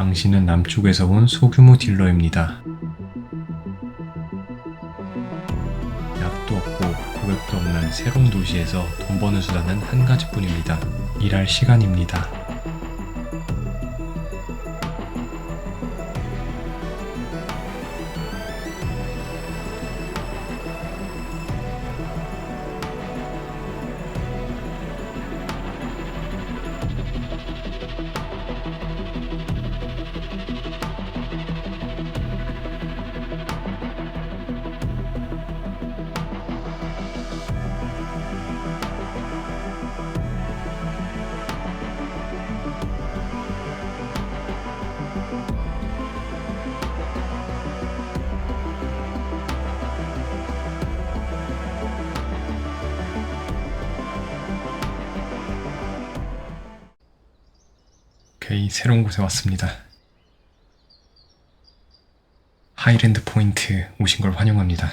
당신은 남쪽에서 온 소규모 딜러입니다. 약도 없고 고객도 없는 새로운 도시에서 돈 버는 수단은 한 가지뿐입니다. 일할 시간입니다. 오케이, 새로운 곳에 왔습니다. 하이랜드 포인트 오신 걸 환영합니다.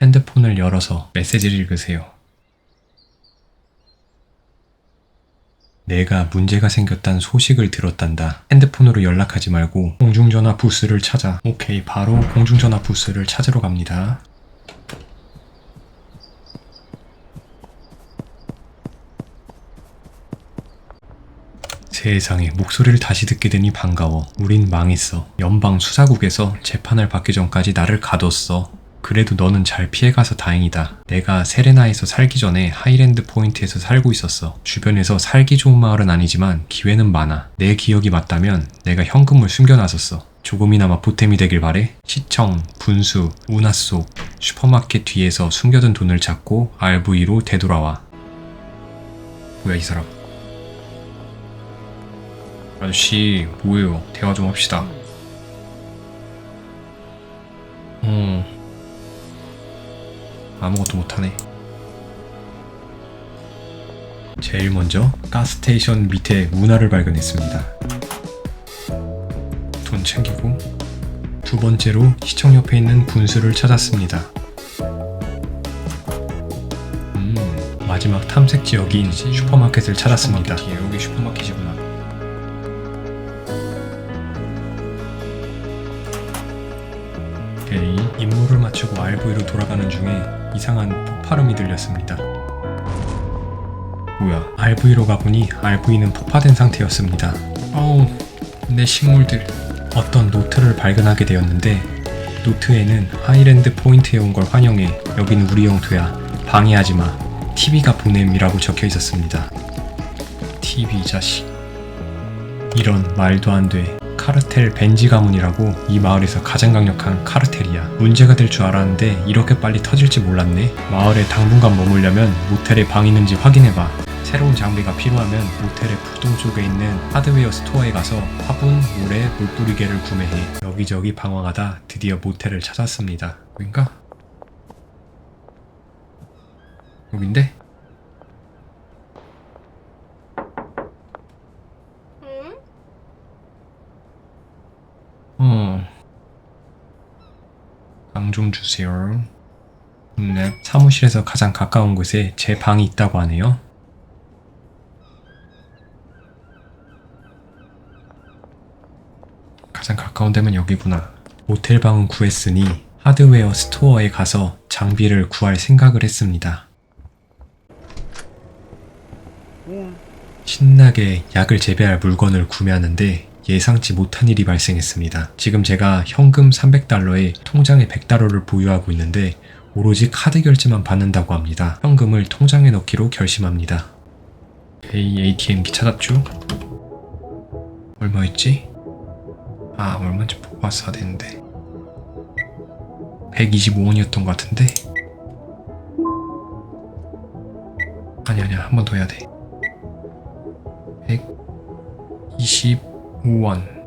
핸드폰을 열어서 메시지를 읽으세요. 내가 문제가 생겼단 소식을 들었단다. 핸드폰으로 연락하지 말고 공중전화 부스를 찾아. 오케이, 바로 공중전화 부스를 찾으러 갑니다. 세상에 목소리를 다시 듣게 되니 반가워. 우린 망했어. 연방 수사국에서 재판을 받기 전까지 나를 가뒀어. 그래도 너는 잘 피해가서 다행이다. 내가 세레나에서 살기 전에 하이랜드 포인트에서 살고 있었어. 주변에서 살기 좋은 마을은 아니지만 기회는 많아. 내 기억이 맞다면 내가 현금을 숨겨놨었어. 조금이나마 보탬이 되길 바래. 시청, 분수, 운하 속, 슈퍼마켓 뒤에서 숨겨둔 돈을 찾고 RV로 되돌아와. 뭐야 이 사람? 아저씨 뭐예요? 대화 좀 합시다. 어 아무것도 못하네. 제일 먼저 가스테이션 밑에 문화를 발견했습니다. 돈 챙기고 두 번째로 시청 옆에 있는 분수를 찾았습니다. 음 마지막 탐색 지역인 슈퍼마켓을 찾았습니다. 여기 슈퍼마켓이구나. 오케이 임무를 마치고 RV로 돌아가는 중에 이상한 폭발음이 들렸습니다. 뭐야 RV로 가보니 RV는 폭파된 상태였습니다. 어우 내 식물들 어떤 노트를 발견하게 되었는데 노트에는 하이랜드 포인트에 온 걸 환영해 여긴 우리 영토야 방해하지 마 TV가 보냄이라고 적혀 있었습니다. TV 자식 이런 말도 안 돼. 카르텔 벤지 가문이라고 이 마을에서 가장 강력한 카르텔이야. 문제가 될 줄 알았는데 이렇게 빨리 터질지 몰랐네. 마을에 당분간 머물려면 모텔에 방 있는지 확인해봐. 새로운 장비가 필요하면 모텔의 북동쪽에 있는 하드웨어 스토어에 가서 화분, 모래, 물뿌리개를 구매해. 여기저기 방황하다 드디어 모텔을 찾았습니다. 여긴가? 여긴데? 어. 방 좀 주세요. 네. 사무실에서 가장 가까운 곳에 제 방이 있다고 하네요. 가장 가까운 데면 여기구나. 모텔 방은 구했으니 하드웨어 스토어에 가서 장비를 구할 생각을 했습니다. 신나게 약을 재배할 물건을 구매하는데 예상치 못한 일이 발생했습니다. 지금 제가 현금 300달러에 통장에 100달러를 보유하고 있는데 오로지 카드 결제만 받는다고 합니다. 현금을 통장에 넣기로 결심합니다. A ATM기 찾았죠? 얼마였지? 아 얼마인지 보고 왔어야 되는데 125원이었던 것 같은데 아니 아니야 한 번 더 해야 돼 125원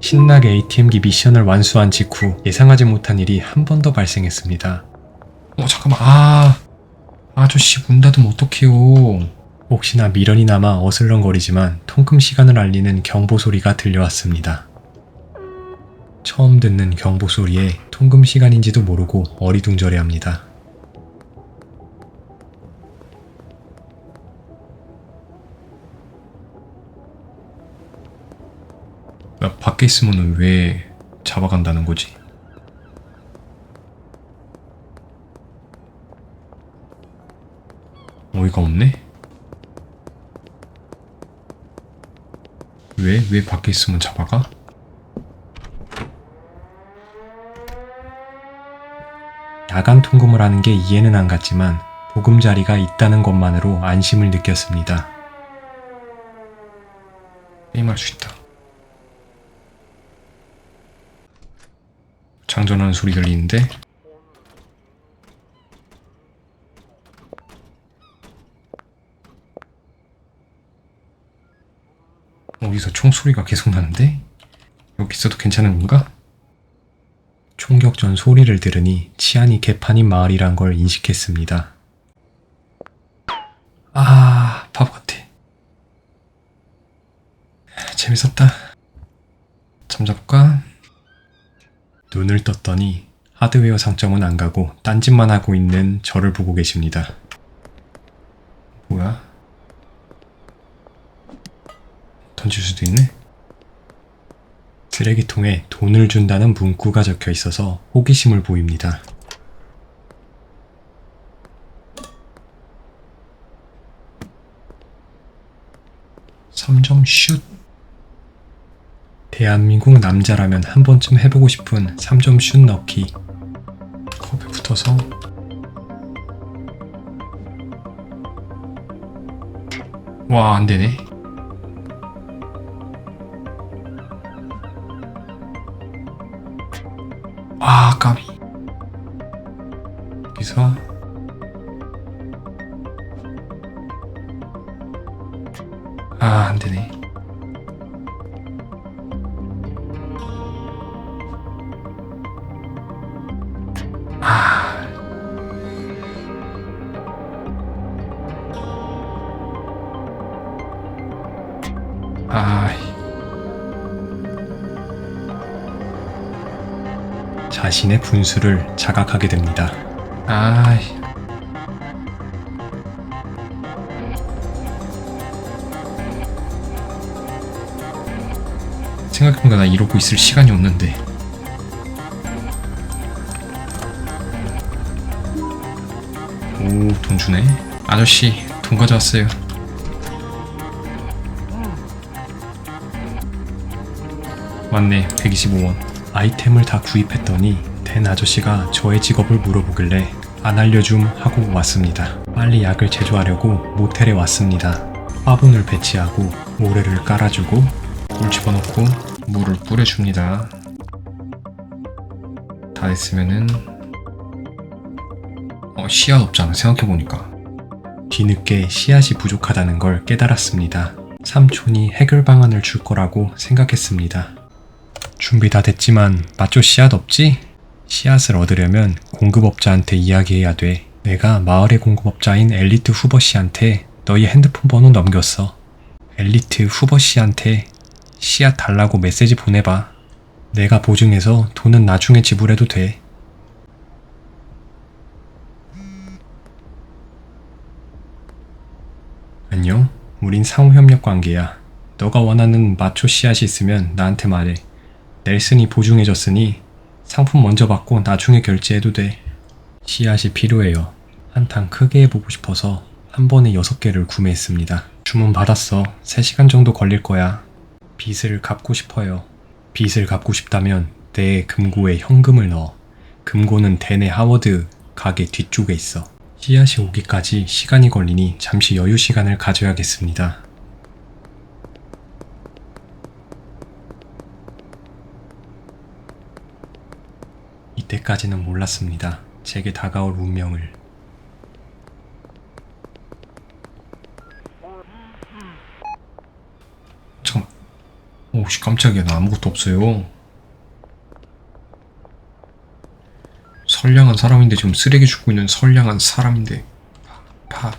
신나게 ATM기 미션을 완수한 직후 예상하지 못한 일이 한 번 더 발생했습니다. 어 잠깐만 아 아저씨 문 닫으면 어떡해요 혹시나 미련이 남아 어슬렁거리지만 통금 시간을 알리는 경보 소리가 들려왔습니다. 처음 듣는 경보 소리에 통금 시간인지도 모르고 어리둥절해합니다. 나 밖에 있으면 왜 잡아간다는 거지? 어이가 없네? 왜? 왜 밖에 있으면 잡아가? 야간 통금을 하는 게 이해는 안 갔지만 보금자리가 있다는 것만으로 안심을 느꼈습니다. 게임할 수 있다. 장전하는 소리 들리는데? 어디서 총소리가 계속 나는데? 여기 있어도 괜찮은 건가? 총격 전 소리를 들으니 치안이 개판인 마을이란 걸 인식했습니다. 아, 바보 같아. 재밌었다. 잠자볼까? 눈을 떴더니 하드웨어 상점은 안 가고 딴짓만 하고 있는 저를 보고 계십니다. 뭐야? 던질 수도 있네? 쓰레기통에 돈을 준다는 문구가 적혀 있어서 호기심을 보입니다. 삼점 슛. 대한민국 남자라면 한 번쯤 해보고 싶은 3점 슛 넣기. 컵에 붙어서 와, 안 되네. 와, 까비. 여기서 아, 안 되네. 아. 아이. 자신의 분수를 자각하게 됩니다. 아이. 생각해보니까 나 이러고 있을 시간이 없는데. 오, 돈 주네. 아저씨, 돈 가져왔어요. 맞네, 125원. 아이템을 다 구입했더니 된 아저씨가 저의 직업을 물어보길래 안 알려줌 하고 왔습니다. 빨리 약을 제조하려고 모텔에 왔습니다. 화분을 배치하고 모래를 깔아주고 물 집어넣고 물을 뿌려줍니다. 다 됐으면은 어, 씨앗 없잖아 생각해보니까 뒤늦게 씨앗이 부족하다는 걸 깨달았습니다. 삼촌이 해결 방안을 줄 거라고 생각했습니다. 준비 다 됐지만 마초 씨앗 없지? 씨앗을 얻으려면 공급업자한테 이야기해야 돼. 내가 마을의 공급업자인 엘리트 후버 씨한테 너희 핸드폰 번호 넘겼어. 엘리트 후버 씨한테 씨앗 달라고 메시지 보내봐. 내가 보증해서 돈은 나중에 지불해도 돼. 안녕. 우린 상호협력 관계야. 너가 원하는 마초 씨앗이 있으면 나한테 말해. 넬슨이 보증해줬으니 상품 먼저 받고 나중에 결제해도 돼. 씨앗이 필요해요. 한탕 크게 해보고 싶어서 한 번에 6개를 구매했습니다. 주문 받았어. 3시간 정도 걸릴 거야. 빚을 갚고 싶어요. 빚을 갚고 싶다면 내 금고에 현금을 넣어. 금고는 대내 하워드 가게 뒤쪽에 있어. 씨앗이 오기까지 시간이 걸리니 잠시 여유 시간을 가져야겠습니다. 이때까지는 몰랐습니다. 제게 다가올 운명을. 잠깐만. 오씨 깜짝이야 나 아무것도 없어요. 선량한 사람인데 지금 쓰레기 줍고 있는 선량한 사람인데 파.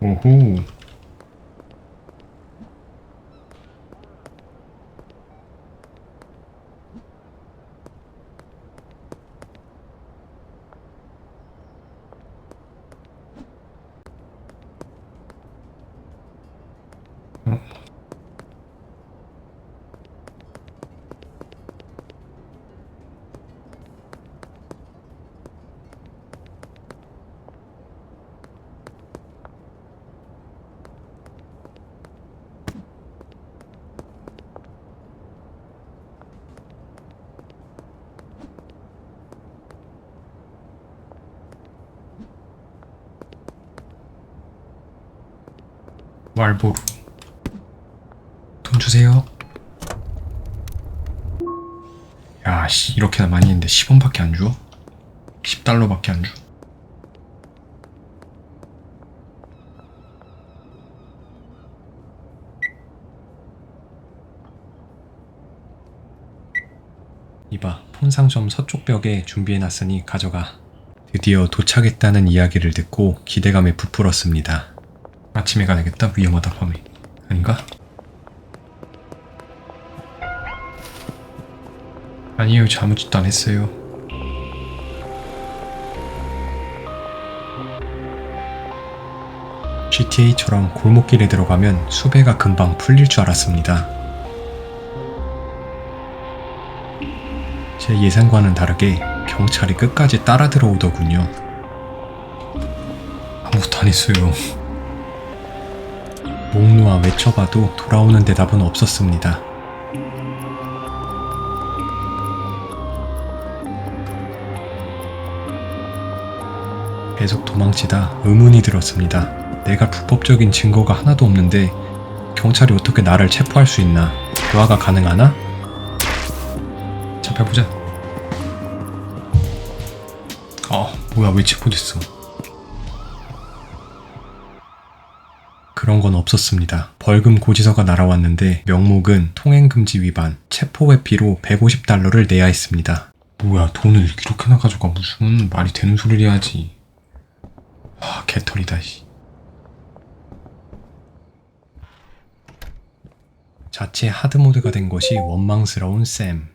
오호. Walburg. 주세요 야 씨 이렇게나 많이 했는데 10원밖에 안 줘? 10달러밖에 안 줘? 이봐 폰상점 서쪽 벽에 준비해놨으니 가져가 드디어 도착했다는 이야기를 듣고 기대감에 부풀었습니다 아침에 가야겠다 위험하다 밤에 아닌가? 아니에요 저 아무 짓도 안 했어요 GTA처럼 골목길에 들어가면 수배가 금방 풀릴 줄 알았습니다. 제 예상과는 다르게 경찰이 끝까지 따라 들어오더군요. 아무것도 안 했어요. 목 놓아 외쳐봐도 돌아오는 대답은 없었습니다. 계속 도망치다 의문이 들었습니다. 내가 불법적인 증거가 하나도 없는데 경찰이 어떻게 나를 체포할 수 있나? 대화가 가능하나? 잡혀보자. 아, 뭐야, 왜 체포됐어? 그런 건 없었습니다. 벌금 고지서가 날아왔는데 명목은 통행금지 위반, 체포 회피로 150달러를 내야 했습니다. 뭐야, 돈을 이렇게나 가져가 무슨 말이 되는 소리를 해야지. 아, 개털이다, 씨. 자체 하드모드가 된 것이 원망스러운 샘.